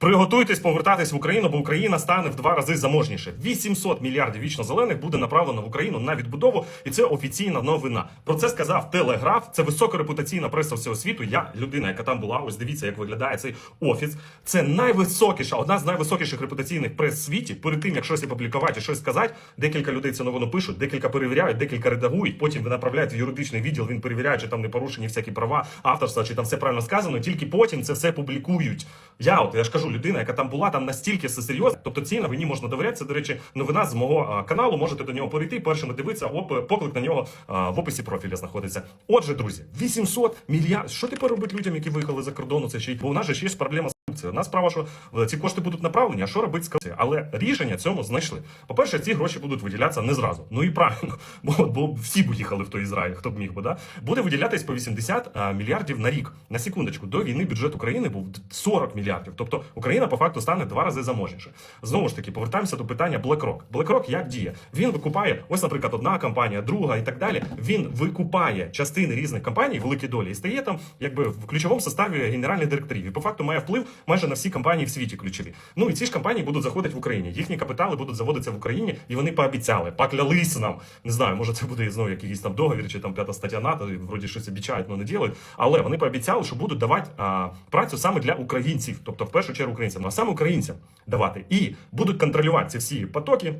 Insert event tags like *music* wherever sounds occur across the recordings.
Приготуйтесь повертатись в Україну, бо Україна стане в два рази заможніше. 800 мільярдів вічно зелених буде направлено в Україну на відбудову, і це офіційна новина. Про це сказав Телеграф. Це високорепутаційна преса всього світу. Я людина, яка там була. Ось дивіться, як виглядає цей офіс. Це найвисокіша, одна з найвисокіших репутаційних прес світі. Перед тим як щось опублікувати, щось сказати, декілька людей цю новину пишуть, декілька перевіряють, декілька редагують. Потім ви направляєте в юридичний відділ. Він перевіряє, чи там не порушені всякі права авторства, чи там все правильно сказано. Тільки потім це все публікують. Я от я ж кажу, людина, яка там була, там настільки все серйозно. Тобто цій новині можна доверятися. До речі, новина з мого каналу. Можете до нього перейти. Першим дивитися. Оп, поклик на нього в описі профіля знаходиться. Отже, друзі, 800 мільярдів. Що тепер робити людям, які виїхали за кордону? Це ще й бо у нас же ще є проблема корупцією. Одна справа, що е, ці кошти будуть направлені, а що робити з корупцією? Але рішення цьому знайшли. По-перше, ці гроші будуть виділятися не зразу. Ну і правильно, *laughs* бо, бо всі б їхали в той Ізраїль, хто б міг би. Да? Буде виділятись по 80 а, мільярдів на рік. На секундочку, до війни бюджет України був 40 мільярдів. Тобто Україна по факту стане два рази заможніше. Знову ж таки, повертаємося до питання BlackRock. BlackRock як діє? Він викупає, ось, наприклад, одна компанія, друга і так далі. Він викупає частини різних компаній, великі долі, і стає там, якби в ключовому составі генеральних директорів. І по факту має вплив майже на всі компанії в світі ключові. Ну і ці ж компанії будуть заходити в Україні. Їхні капітали будуть заводитися в Україні, і вони пообіцяли, поклялись нам. Не знаю, може це буде знову якийсь там договір чи там п'ята стаття НАТО, і вроді щось обіцяють, але не ділять. Але вони пообіцяли, що будуть давати а, працю саме для українців, тобто в першу чергу українцям, ну, а саме українцям давати. І будуть контролювати ці всі потоки.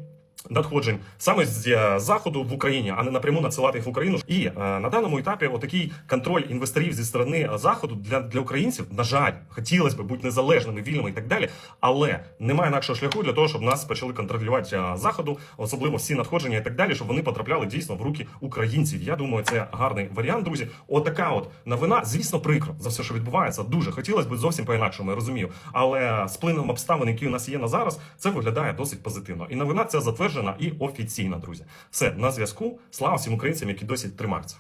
Надходжень саме з е, заходу в Україні, а не напряму надсилати їх в Україну. І е, на даному етапі отакий контроль інвесторів зі сторони заходу для, для українців, на жаль, хотілося б бути незалежними, вільними і так далі. Але немає інакшого шляху для того, щоб нас почали контролювати е, заходу, особливо всі надходження і так далі, щоб вони потрапляли дійсно в руки українців. Я думаю, це гарний варіант, друзі. Отака от новина, звісно, прикро за все, що відбувається. Дуже хотілося б зовсім по-інакшому, я розумію. Але з плином обставин, які у нас є на зараз, це виглядає досить позитивно. І новина ця затверджена і офіційна, друзі. Все на зв'язку. Слава всім українцям, які досі тримаються.